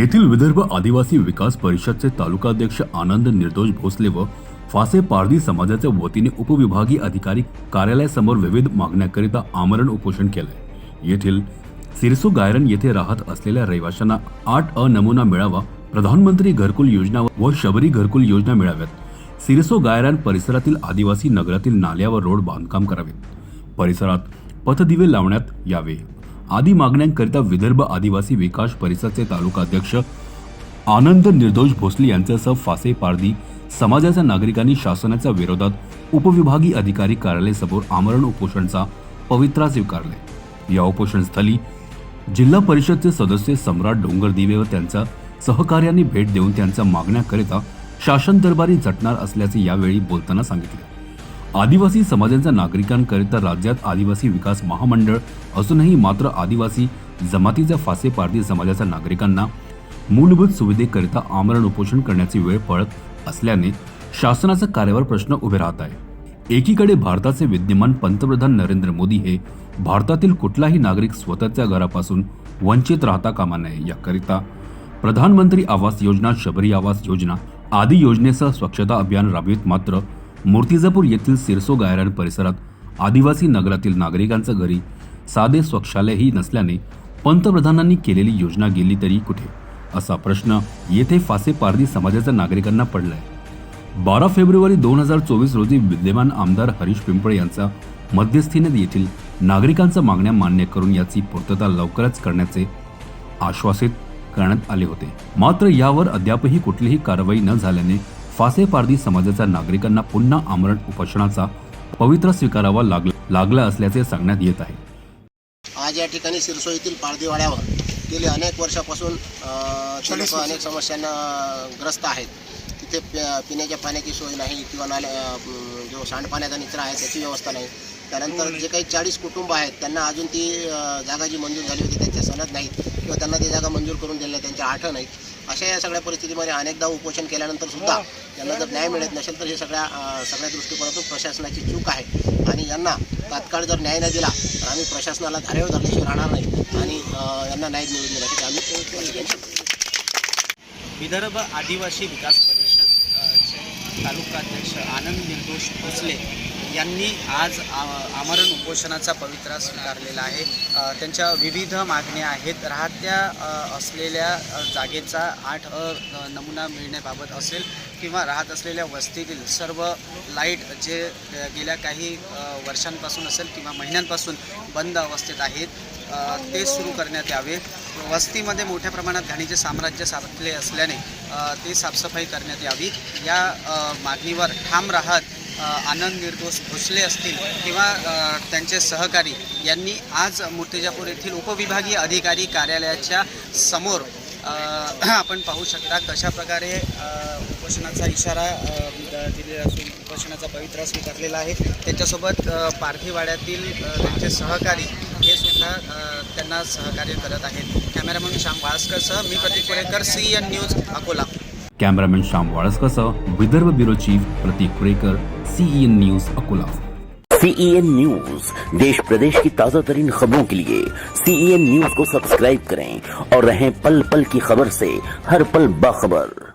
येथील विदर्भ आदिवासी विकास परिषदचे तालुकाध्यक्ष आनंद निर्दोष भोसले व फासे पारधी समाजाच्या वतीने उपविभागीय अधिकारी कार्यालयासमोर विविध मागण्याकरिता आमरण उपोषण केले. येथील सिरसो गायरन येथे राहत असलेल्या रहिवाशांना आठ अ नमुना मिळावा प्रधानमंत्री घरकुल योजना व शबरी घरकुल योजना मिळाव्यात. सिरसो गायरान परिसरातील आदिवासी नगरातील नाल्या व रोड बांधकाम करावेत. परिसरात पथदिवे लावण्यात यावे. आदी मागण्यांकरिता विदर्भ आदिवासी विकास परिषदचे तालुकाध्यक्ष आनंद निर्दोष भोसले यांच्यासह फासे पारधी समाजाच्या नागरिकांनी शासनाच्या विरोधात उपविभागीय अधिकारी कार्यालयासमोर आमरण उपोषणचा पवित्रा स्वीकारले. या उपोषणस्थळी जिल्हा परिषदचे सदस्य सम्राट डोंगरदिवे व त्यांच्या सहकार्यांनी भेट देऊन त्यांच्या मागण्याकरिता शासन दरबारी झटणार असल्याचे यावेळी बोलताना सांगितले. आदिवासी समाजांच्या नागरिकांकरिता राज्यात आदिवासी विकास महामंडळ असूनही मात्र आदिवासी जमातीच्या फासे पारधी समाजाच्या नागरिकांना मूलभूत सुविधेकरिता आमरण उपोषण करण्याची वेळ पडत असल्याने शासनाचा कार्यावर प्रश्न उभे राहत आहे. एकीकडे भारताचे विद्यमान पंतप्रधान नरेंद्र मोदी हे भारतातील कुठलाही नागरिक स्वतःच्या घरापासून वंचित राहता कामा नये. याकरिता प्रधानमंत्री आवास योजना शबरी आवास योजना आदी योजनेसह स्वच्छता अभियान राबवित मात्र मूर्तिजापूर येथील सिरसो गायरान परिसरात आदिवासी नगरातील नागरिकांच्या घरी साधे स्वच्छालयही नसल्याने पंतप्रधानांनी केलेली योजना गेली तरी कुठे? असा प्रश्न येथे फासे पारधी समाजाच्या नागरिकांना पडलाय. बारा फेब्रुवारी दोन हजार चोवीस रोजी विद्यमान आमदार हरीश पिंपळे यांचा मध्यस्थीने येथील नागरिकांच्या मागण्या मान्य करून याची पूर्तता लवकरच करण्याचे आश्वासित करण्यात आले होते. मात्र यावर अद्यापही कुठलीही कारवाई न झाल्याने फासे पारधी समाजाच्या नागरिकांना पुन्हा आमरण उपोषणाचा पवित्र स्वीकारावा लागला लागला असल्याचे सांगण्यात येत आहे. आज या ठिकाणी सिरसो येथील पारधीवाड्यावर गेली अनेक वर्षापासून लोक अनेक समस्यांना ग्रस्त आहेत. तिथे पिण्याच्या पाण्याची सोय नाही किंवा नाल्या जो सांडपाण्याचा निचरा आहे त्याची व्यवस्था नाही. त्यानंतर जे काही चाळीस कुटुंब आहेत त्यांना अजून ती जागा जी मंजूर झाली होती त्यांच्या सनद नाहीत किंवा त्यांना ती जागा मंजूर करून दिल्या त्यांच्या आठ नाहीत. अशा या सगळ्या परिस्थितीमध्ये अनेकदा उपोषण केल्यानंतर सुद्धा त्यांना जर न्याय मिळत नसेल तर हे सगळ्या सगळ्या दृष्टिकोनातून प्रशासनाची चूक आहे. आणि यांना तात्काळ जर न्याय नाही दिला तर आम्ही प्रशासनाला धारेवर धरल्याशिवाय राहणार नाही. आणि यांना न्याय मिळवून देण्यासाठी आम्ही विदर्भ आदिवासी विकास परिषद अ, चे तालुकाध्यक्ष आनंद निर्दोष भोसले यांनी आज आमरण उपोषणाचा पवित्रा स्वीकारलेला आहे. त्यांच्या विविध मागण्या आहेत. राहत्या असलेल्या जागेचा आठ अ नमुना मिळण्याबाबत असेल किंवा राहत असलेल्या वस्तीतील सर्व लाइट जे गेल्या काही वर्षांपासून असेल किंवा महिन्यांपासून बंद अवस्थेत आहेत ते सुरू करण्यात यावे. वस्तीमध्ये मोठ्या प्रमाणात घाणीचे साम्राज्य साधले असल्याने ते साफसफाई करण्यात यावी. या मागणीवर ठाम राहत आनंद निर्दोष भोसले असतील किंवा त्यांचे सहकारी यांनी आज मूर्तिजापूर येथील उपविभागीय अधिकारी कार्यालयाच्या समोर आपण पाहू शकता कशा प्रकारे उपोषणाचा इशारा दिलेला असून उपोषणाचा पवित्रा स्वीकारलेला आहे. त्याच्यासोबत पार्थिवाड्यातील त्यांचे सहकारी हे सुद्धा त्यांना सहकार्य करत आहेत. कॅमेरामन श्याम वाळस्करसह मी Prateek Punekar C N news Akola. Cameraman Shyam वाळस्कसह Vidarbha bureau chief Prateek Kurekar C E N news Akola. C E N news देश प्रदेश की ताज़ा तरीन खबरों के लिए सीईएन न्यूज़ को सब्सक्राइब करें और रहें पल पल की खबर से हर पल बाखबर।